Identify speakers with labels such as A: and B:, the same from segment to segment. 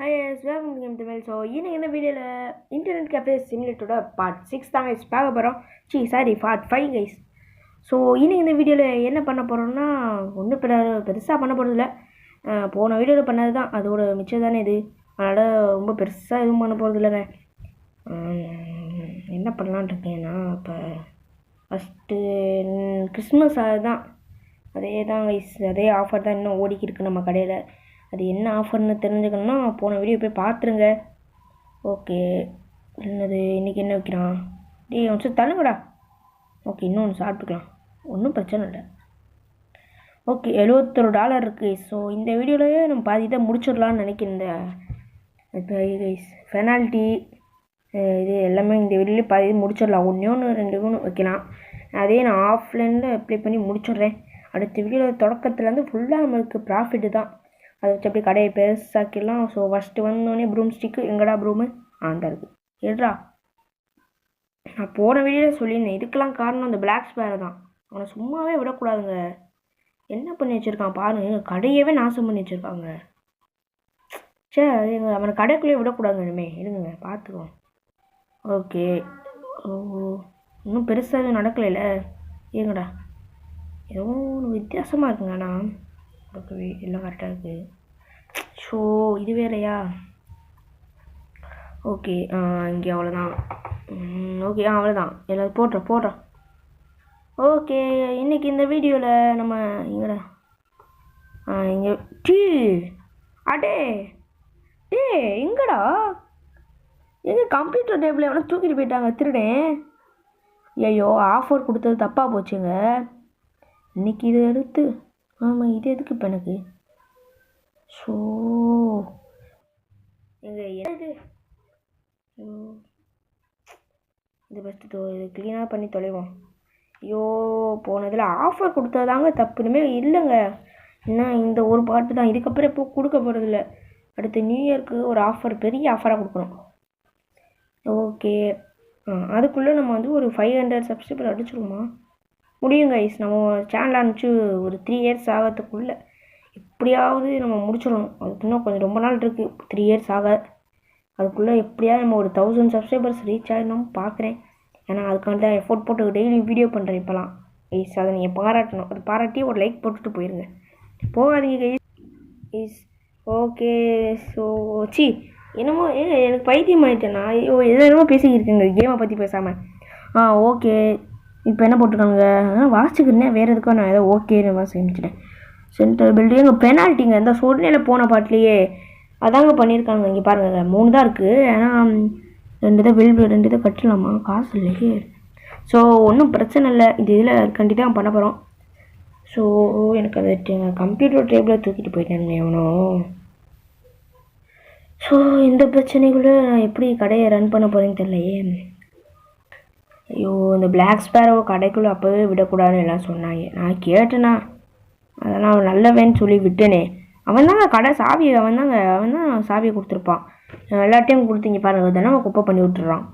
A: Hi வேகம் game Tamil so இன்னைக்கு இந்த வீடியோவில் இன்டர்நெட் கேஃபே சிமுலேட்டரோட பார்ட் சிக்ஸ் தான் கைஸ் பார்க்க போகிறோம் C sorry part five guys so இன்னைக்கு இந்த வீடியோவில் என்ன பண்ண போகிறோம்னா ஒன்றும் பெரு பெருசாக பண்ண போகிறதில்ல போன வீடியோவில் பண்ணது தான் அதோட மிச்சம் தானே இது. அதனால் ரொம்ப பெருசாக எதுவும் பண்ண போகிறது என்ன பண்ணலான்னு இருக்கேன்னா இப்போ ஃபஸ்ட்டு கிறிஸ்மஸ் அதுதான். அதே தான் கைஸ் அதே ஆஃபர் தான் இன்னும் ஓடிக்கிருக்கு நம்ம கடையில். அது என்ன ஆஃபர்னு தெரிஞ்சுக்கணும்னா போன வீடியோ போய் பார்த்துருங்க. ஓகே என்னது? இன்றைக்கி என்ன வைக்கிறான்? டேய் ஒன்று நிமிஷம் தள்ளுங்கடா. ஓகே இன்னொன்று சாப்பிட்டுக்கலாம். ஒன்றும் பிரச்சனை இல்லை. ஓகே எழுபத்தொரு டாலர் இருக்குது ஸோ இந்த வீடியோலயே நம்ம பாதி தான் முடிச்சிடலான்னு நினைக்கிறேன் இந்த இப்போ கைஸ் பெனால்ட்டி இது எல்லாமே இந்த வீடியோலேயே பாதி இது முடிச்சிடலாம். ஒன்றே ஒன்று ரெண்டு மூணு வைக்கலாம். அதே நான் ஆஃப்லைனில் அப்ளை பண்ணி முடிச்சிடுறேன். அடுத்த வீடியோவில் தொடக்கத்துலேருந்து ஃபுல்லாக நம்மளுக்கு ப்ராஃபிட்டு தான். அதை வச்சு அப்படியே கடையை பெருசாக்கிடலாம். ஸோ ஃபஸ்ட்டு வந்தோடனே ப்ரூம் ஸ்டிக்கு எங்கடா ப்ரூமு ஆ அந்த இருக்குது எடுறா நான் போன வீடியோவில் சொல்லியிருந்தேன். இதுக்கெல்லாம் காரணம் அந்த பிளாக் ஸ்பேர் தான். அவனை சும்மாவே விடக்கூடாதுங்க. என்ன பண்ணி வச்சுருக்கான் பாருங்க. எங்கள் கடையவே நாசம் பண்ணி வச்சுருக்காங்க. சே அது எங்கள் அவனை கடைக்குள்ளேயே விடக்கூடாதுங்க இனிமே. இருங்க பார்த்துக்கோ ஓகே. ஓ இன்னும் பெருசாக எதுவும் நடக்கலைல்ல ஏங்கடா? ஏதோ ஒன்று வித்தியாசமாக இருக்குங்க ஆனால் ஓகே எல்லாம் கரெக்டாக இருக்குது ஸோ இது வேறையா? ஓகே இங்கே அவ்வளோதான் ஓகே ஆ அவ்வளோதான் எல்லாம் போடுறோம் போடுறோம் ஓகே இன்றைக்கி இந்த வீடியோவில் நம்ம இங்கடா ஆ இங்கே டீ அடே டே எங்கடா? எங்கே கம்ப்யூட்டர் டேபிள் எவ்வளோ தூக்கிட்டு போயிட்டாங்க திருடேன் ஐயோ ஆஃபர் கொடுத்தது தப்பாக போச்சுங்க. இன்னைக்கு இதை எடுத்து ஆமாம் இது எதுக்கு இப்போ எனக்கு? ஸோ எங்க என்னது? ஐயோ இது ஃபஸ்ட்டு தோ இது க்ளீனாக பண்ணி தொலைவோம். ஐயோ போனதில் ஆஃபர் கொடுத்ததாங்க தப்புனுமே இல்லைங்க. இன்னும் இந்த ஒரு பாட்டு தான். இதுக்கப்புறம் இப்போ கொடுக்க போகிறதில்ல அடுத்த நியூ இயர்க்கு ஒரு ஆஃபர் பெரிய ஆஃபராக கொடுக்கணும். ஓகே. ஆ அதுக்குள்ளே நம்ம வந்து ஒரு ஃபைவ் ஹண்ட்ரட் சப்ஸ்கிரைபர் அடிச்சிருவோமா? முடியும் கைஸ் நம்ம சேனல் அனுப்பிச்சு ஒரு த்ரீ இயர்ஸ் ஆகிறதுக்குள்ளே எப்படியாவது நம்ம முடிச்சிடணும். அதுக்கு இன்னும் கொஞ்சம் ரொம்ப நாள் இருக்குது த்ரீ இயர்ஸ் ஆக. அதுக்குள்ளே எப்படியாவது நம்ம ஒரு தௌசண்ட் சப்ஸ்கிரைபர்ஸ் ரீச் ஆகிடணும் பார்க்குறேன் ஏன்னா அதுக்காண்டி தான் எஃபோர்ட் போட்டு டெய்லி வீடியோ பண்ணுறேன் இப்போலாம் கைஸ் அதை நீங்கள் பாராட்டணும். அது பாராட்டி ஒரு லைக் போட்டுட்டு போயிருங்க. போகாதீங்க கைஸ் இஸ் ஓகே ஸோ சி என்னமோ எனக்கு பைத்தியம் ஆயிட்டேனா ஐயோ எதோ என்னமோ பேசிக்கிட்டு கேமை பற்றி பேசாமல் ஆ ஓகே இப்போ என்ன போட்டிருக்காங்க அதான் வேறு எதுக்கோ நான் ஏதோ ஓகேன்னு வாசி சேமிச்சிட்டேன். சென்ட்ரல் பில்டிங் பெனால்ட்டிங்க இந்த சூழ்நிலை போன பாட்டிலேயே அதாங்க பண்ணியிருக்காங்க. இங்கே பாருங்க. மூணு தான் இருக்குது ஏன்னா ரெண்டு தான் பில் ரெண்டு தான் கட்டலாமா? காசு இல்லையே. ஸோ ஒன்றும் பிரச்சனை இல்லை. இது இதில் கண்டிப்பாக பண்ண போகிறோம் ஸோ எனக்கு அது கம்ப்யூட்டர் டேபிளில் தூக்கிட்டு போயிட்டேன் எவனோ. ஸோ இந்த பிரச்சனைக்குள்ளே நான் எப்படி கடையை ரன் பண்ண போகிறேன்னு தெரியலையே. ஐயோ இந்த பிளாக் ஸ்பேரோ கடைக்குள்ளே அப்போவே விடக்கூடாதுன்னு எல்லாம் சொன்னாங்க. நான் கேட்டேனா அதெல்லாம் அவன் நல்லவன்னு சொல்லி விட்டேனே. அவன் தாங்க கடை சாவி அவன் தாங்க அவன் தான் சாவியை கொடுத்துருப்பான். எல்லாத்தையும் கொடுத்தீங்க பாருங்க தினமும் குப்பை பண்ணி விட்டுறான்.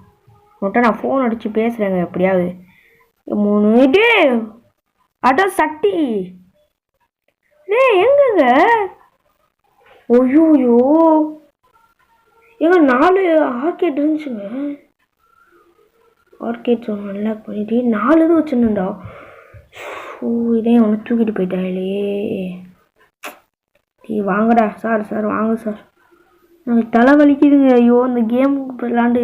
A: உன்கிட்ட நான் ஃபோன் அடித்து பேசுகிறேங்க எப்படியாவது. மூணு டே அடோ சட்டி. டே எங்கங்க? ஐயோயோ எங்க நாலு ஆக்கெட் இருந்துச்சுங்க. ஆர்கேட் அன்லாக் பண்ணிட்டு நாலு இது வச்சுருந்தா ஸோ இதே அவனை தூக்கிட்டு போயிட்டாங்களே டீ வாங்கடா சார் சார் வாங்க சார். எனக்கு தலை வலிக்குதுங்க. ஐயோ இந்த கேம் விளாண்டு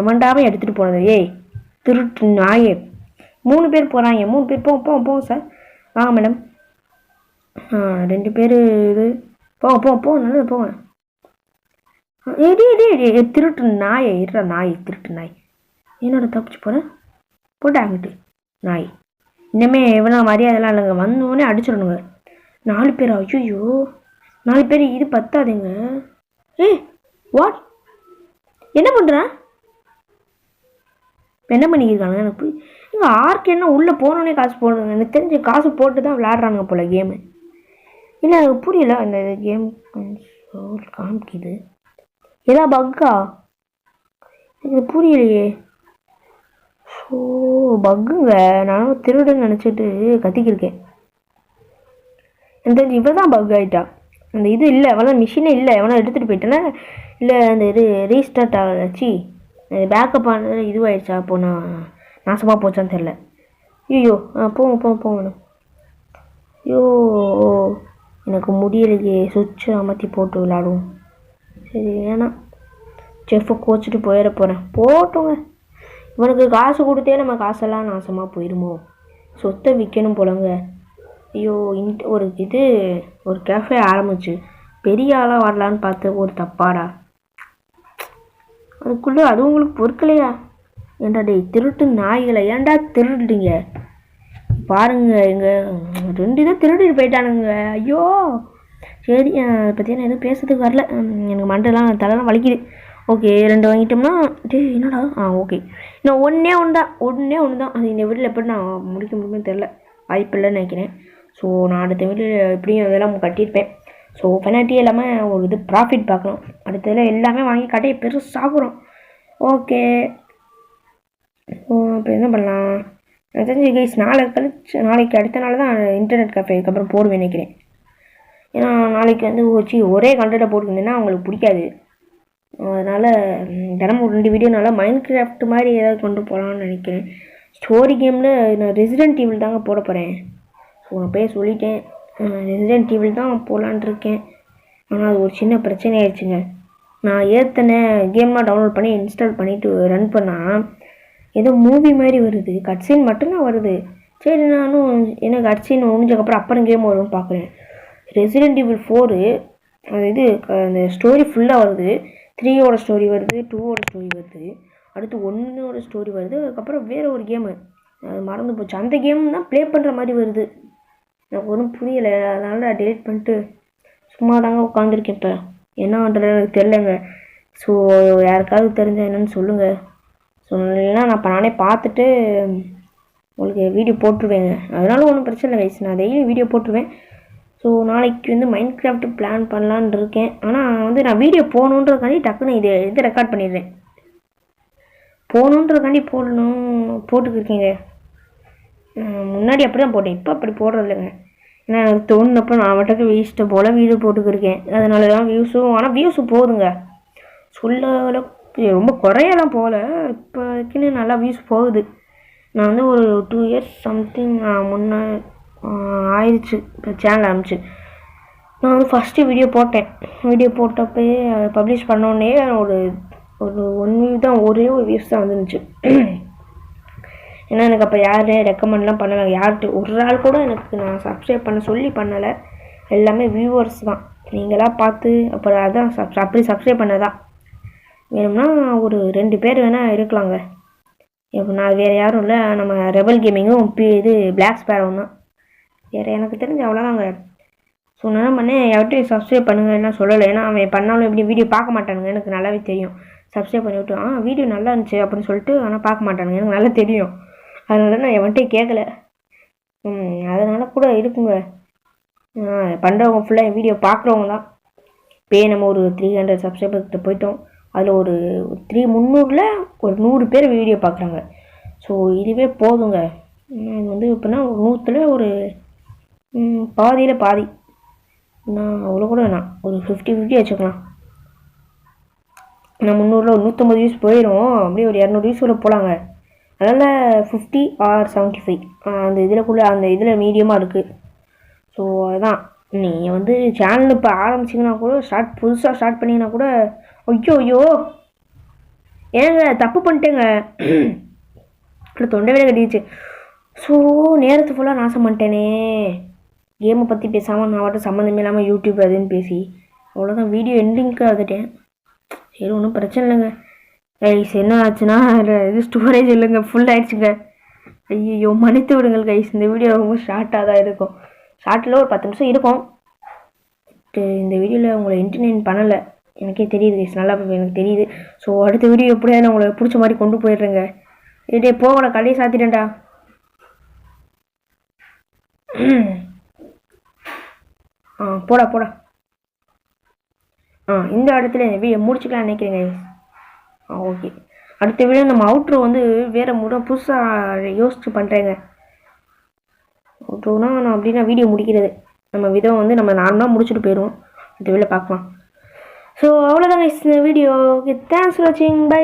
A: எமண்டாவே எடுத்துகிட்டு போனது. ஏய் திருட்டு நாயே. மூணு பேர் போகிறாங்க மூணு பேர் போங்க போவோம் போங்க சார். வாங்க மேடம். ரெண்டு பேர் இது. போங்க போங்க போங்க நல்லது போங்க. ஏடி ஏடி திருட்டு நாயை இருடா நாய் திருட்டு நாய். என்னோட தப்பிச்சு போகிறேன் போட்டு அங்கிட்டு நாய். இனிமே எவ்வளோ மரியாதைலாம் இல்லைங்க. வந்தோடனே அடிச்சிடணுங்க. நாலு பேர்? ஐயோ நாலு பேர் இது பத்தாதுங்க. ஏ வாட் என்ன பண்ணுறேன் இப்போ என்ன பண்ணிக்கிருக்காங்க எனக்கு? இங்கே ஆர்க்கு என்ன உள்ளே போனோடனே காசு போடுறாங்க எனக்கு தெரிஞ்ச காசு போட்டு தான் விளாட்றாங்க போல் கேமு இல்லை எனக்கு புரியல அந்த கேம் காமிக்குது ஏதா பக்கா இது புரியலையே. ஸோ பக்குங்க நானும் திருடுன்னு நினச்சிட்டு கத்திக்கிருக்கேன். எனக்கு இவ தான் பக் ஆகிட்டா அந்த இது இல்லை எவ்வளோ மிஷினே இல்லை. எவ்வளோ எடுத்துகிட்டு போயிட்டேன்னா இல்லை அந்த இது ரீஸ்டார்ட் ஆகலாச்சு. பேக்கப் ஆனது இதுவாகிடுச்சா அப்போ நான் நாசமாக போச்சான்னு தெரில ஐயோ ஆ போவோம் போங்க போங்கண்ணா ஐயோ எனக்கு முடியலையே. சுவிட்சை அமர்த்தி போட்டு விளாடுவோம். சரி வேணாம். செஃப்பை கோச்சிட்டு போயிட போகிறேன் போட்டோங்க. இவனுக்கு காசு கொடுத்தே நம்ம காசெல்லாம் நாசமாக போயிடுமோ சொத்தை விற்கணும் போலங்க. ஐயோ இன் ஒரு இது ஒரு கேஃபே ஆரம்பிச்சு. பெரிய ஆளாக வரலான்னு பார்த்து ஒரு தப்பாடா. அதுக்குள்ளே அது உங்களுக்கு பொறுக்கலையா? ஏன்டா டேய் திருட்டு நாய்களை ஏன்டா திருடுறீங்க? பாருங்க எங்கள் ரெண்டு இதை திருடிட்டு போயிட்டானுங்க. ஐயோ! சரி அதை பற்றி நான் எதுவும் பேசுறதுக்கு வரல. எனக்கு மண்டெல்லாம் தலைலாம் வலிக்குது. ஓகே ரெண்டு வாங்கிட்டோம்னா டே என்னடா? ஆ ஓகே இன்னும் ஒன்றே ஒன்று தான். ஒன்றே ஒன்று தான். அது இந்த வீட்டில் எப்படி நான் முடிக்க முடியும்னு தெரில வாய்ப்பு இல்லைன்னு நினைக்கிறேன். ஸோ நான் அடுத்த வீட்டில் எப்படியும் அதெல்லாம் கட்டியிருப்பேன். ஸோ பெனால்ட்டி இல்லாமல் ஒரு இது ப்ராஃபிட் பார்க்கணும். அடுத்ததில் எல்லாமே வாங்கி கடையை பெருசாகிறோம் ஓகே ஓ இப்போ என்ன பண்ணலாம்? எனக்கு தெரிஞ்சு கைஸ் நாளை கழிச்சு நாளைக்கு அடுத்த நாள் தான் இன்டர்நெட் கஃபேக்கு அப்புறம் போடுவேன் நினைக்கிறேன். ஏன்னா நாளைக்கு வந்து வச்சு ஒரே கண்டென்ட்டை போட்டுருந்தேன்னா அவங்களுக்கு பிடிக்காது. அதனால் தினமும் ஒரு ரெண்டு வீடியோனால மைண்ட் கிராஃப்ட் மாதிரி ஏதாவது கொண்டு போகலான்னு நினைக்கிறேன். ஸ்டோரி கேமில் நான் ரெசிடென்ட் டிவில் தாங்க போட போகிறேன் ஸோ நான் போய் சொல்லிட்டேன். ரெசிடென்ட் டிவில் தான் போடலான் இருக்கேன். ஆனால் அது ஒரு சின்ன பிரச்சனை ஆயிடுச்சுங்க. நான் ஏற்றின கேம்லாம் டவுன்லோட் பண்ணி இன்ஸ்டால் பண்ணிவிட்டு ரன் பண்ணால் ஏதோ மூவி மாதிரி வருது. கட்சீன் மட்டும்தான் வருது. சரி நானும் என்ன கட்சீன் முடிஞ்சக்கப்புறம் அப்புறம் கேம் வரும்னு பார்க்குறேன் ரெசிடென்ட் இவில் ஃபோரு அது இது க- அந்த ஸ்டோரி ஃபுல்லாக வருது த்ரீயோட ஸ்டோரி வருது டூவோட ஸ்டோரி வருது. அடுத்து ஒன்னோட ஸ்டோரி வருது. அதுக்கப்புறம் வேறு ஒரு கேமு அது மறந்து போச்சு. அந்த கேம் தான் ப்ளே பண்ணுற மாதிரி வருது. எனக்கு ஒன்றும் புரியலை. அதனால் நான் டெலிட் பண்ணிட்டு சும்மா தாங்க உட்காந்துருக்கேன் இப்போ. என்ன பண்ணுறது எனக்கு தெரிலங்க ஸோ யாருக்காவது தெரிஞ்சால் என்னென்னு சொல்லுங்கள் ஸோ இல்லைன்னா நான் இப்போ நானே பார்த்துட்டு உங்களுக்கு வீடியோ போட்டுருவேங்க. அதனால ஒன்றும் பிரச்சனை இல்லை கைஸ் நான் டெய்லி வீடியோ போட்டுருவேன். ஸோ நாளைக்கு வந்து மைண்ட் கிராஃப்ட் பிளான் பண்ணலான்னு இருக்கேன். ஆனால் வந்து நான் வீடியோ போகணுன்றதுக்காண்டி டக்குன்னு இது இது ரெக்கார்ட் பண்ணிடுறேன். போகணுன்றதுக்காண்டி போடணும் போட்டுக்கிருக்கீங்க. முன்னாடி அப்படி தான் போட்டேன். இப்போ அப்படி போடுறது இல்லைங்க ஏன்னா எனக்கு தோணுனப்போ நான் வட்டக்கு வீசிட்ட போல் வீடியோ போட்டுக்கிருக்கேன். அதனால தான் வியூஸும் ஆனால் வியூஸும் போகுதுங்க சொல்ல ரொம்ப குறையெல்லாம் போகல இப்போக்குன்னு நல்லா வியூஸ் போகுது. நான் வந்து ஒரு டூ இயர்ஸ் சம்திங் முன்னே ஆயிடுச்சு இப்போ சேனல் ஆரம்பிச்சு. நான் வந்து ஃபஸ்ட்டு வீடியோ போட்டேன். வீடியோ போட்டப்பயே பப்ளிஷ் பண்ணோடனே ஒரு ஒரு ஒன் வியூ தான் ஒரே ஒரு வியூஸ் தான் வந்துருந்துச்சு. ஏன்னா எனக்கு அப்போ யாரும் ரெக்கமெண்ட்லாம் பண்ணலை. யார்கிட்ட ஒரு ஆள் கூட எனக்கு நான் சப்ஸ்கிரைப் பண்ண சொல்லி பண்ணலை. எல்லாமே வியூவர்ஸ் தான். நீங்களாக பார்த்து அப்புறம் அதான் சப் அப்படி சப்ஸ்கிரைப் பண்ணதான் வேணும்னா ஒரு ரெண்டு பேர் வேணால் இருக்கலாங்க. இப்போ நான் வேறு யாரும் இல்லை. நம்ம ரெபல் கேமிங்கும் பி இது பிளாக் ஸ்பேரும் தான். வேறு எனக்கு தெரிஞ்சு அவ்வளோதாங்க ஸோ நான் பண்ண பண்ணேன் யார்கிட்டையும் சப்ஸ்கிரைப் பண்ணுங்க. எல்லாம் சொல்லலை. ஏன்னா அவன் பண்ணாலும் எப்படி வீடியோ பார்க்க மாட்டானுங்க. எனக்கு நல்லாவே தெரியும். சப்ஸ்கிரைப் பண்ணி விட்டு ஆ வீடியோ நல்லா இருந்துச்சு அப்படின்னு சொல்லிட்டு ஆனால் பார்க்க மாட்டானுங்க. எனக்கு நல்லா தெரியும். அதனால நான் எவன்கிட்டையும் கேட்கல ம் அதனால் கூட இருக்குங்க. பண்ணுறவங்க ஃபுல்லாக என் வீடியோ பார்க்குறவங்க தான். இப்போயே நம்ம ஒரு த்ரீ ஹண்ட்ரட் சப்ஸ்கிரைபர்கிட்ட போயிட்டோம். அதில் ஒரு த்ரீ முந்நூறில் ஒரு நூறு பேர் வீடியோ பார்க்குறாங்க. ஸோ இதுவே போதுங்க. இது வந்து எப்படின்னா ஒரு நூற்றில் ஒரு பாதியில் பாதி. நான் அவ்வளோ கூட வேணாம். ஒரு ஃபிஃப்டி ஃபிஃப்டி வச்சுக்கலாம். நான் முந்நூறுல ஒரு நூற்றம்பது வியூஸ் போயிடும் அப்படியே ஒரு இரநூறு வியூஸ் கூட போகலாங்க அதனால் ஃபிஃப்டி ஆர் செவன்ட்டி ஃபைவ் அந்த இதில் கூட அந்த இதில் மீடியமாக இருக்குது ஸோ அதுதான் நீங்கள் வந்து சேனல் இப்போ ஆரம்பிச்சிங்கன்னா கூட ஸ்டார்ட் புதுசாக ஸ்டார்ட் பண்ணிங்கன்னா கூட ஐயோ ஐயோ. ஏங்க தப்பு பண்ணிட்டேங்க. தொண்டை வேலை கட்டிடுச்சு ஸோ நேரத்து ஃபுல்லாக நாசம் பண்ணிட்டேனே. கேமை பற்றி பேசாமல் நான் அவர்கிட்ட சம்மந்தமே இல்லாமல் யூடியூப் அதுன்னு பேசி அவ்வளோதான் வீடியோ எண்டிங்க்கு வந்துட்டேன். சரி ஒன்றும் பிரச்சனை இல்லைங்க. கைஸ் என்ன ஆச்சுன்னா அதில் இது ஸ்டோரேஜ் இல்லைங்க. ஃபுல் ஆயிடுச்சுங்க. ஐயோ மன்னித்து விடுங்கள் கைஸ் இந்த வீடியோ ரொம்ப ஷார்ட்டாக தான் இருக்கும். ஷார்ட்டில் ஒரு பத்து நிமிஷம் இருக்கும். இந்த வீடியோவில் உங்களை என்டர்டெயின் பண்ணலை. எனக்கே தெரியுது கைஸ் நல்லா எனக்கு தெரியுது. ஸோ அடுத்த வீடியோ எப்படியாவது நான் உங்களை பிடிச்ச மாதிரி கொண்டு போயிடுறேங்க. இதே போகல. கடையை சாத்திட்டேன்டா. ஆ போடா போடா. ஆ இந்த இடத்துல இந்த வீடியோ முடிச்சுக்கலாம் நினைக்கிறேங்க ஆ ஓகே அடுத்த வீடியோ நம்ம அவுட்ரு வந்து வேறு முறை புதுசாக யோசிச்சு பண்ணுறேங்க அவுட்ரோனா நான் அப்படின்னா வீடியோ முடிக்கிறது. நம்ம விதம் வந்து நம்ம நார்மலாக முடிச்சுட்டு போயிடுவோம். அடுத்த வீடியோ பார்க்கலாம். ஸோ அவ்வளோதான் இந்த வீடியோ. ஓகே தேங்க்ஸ் ஃபார் வாட்சிங் பை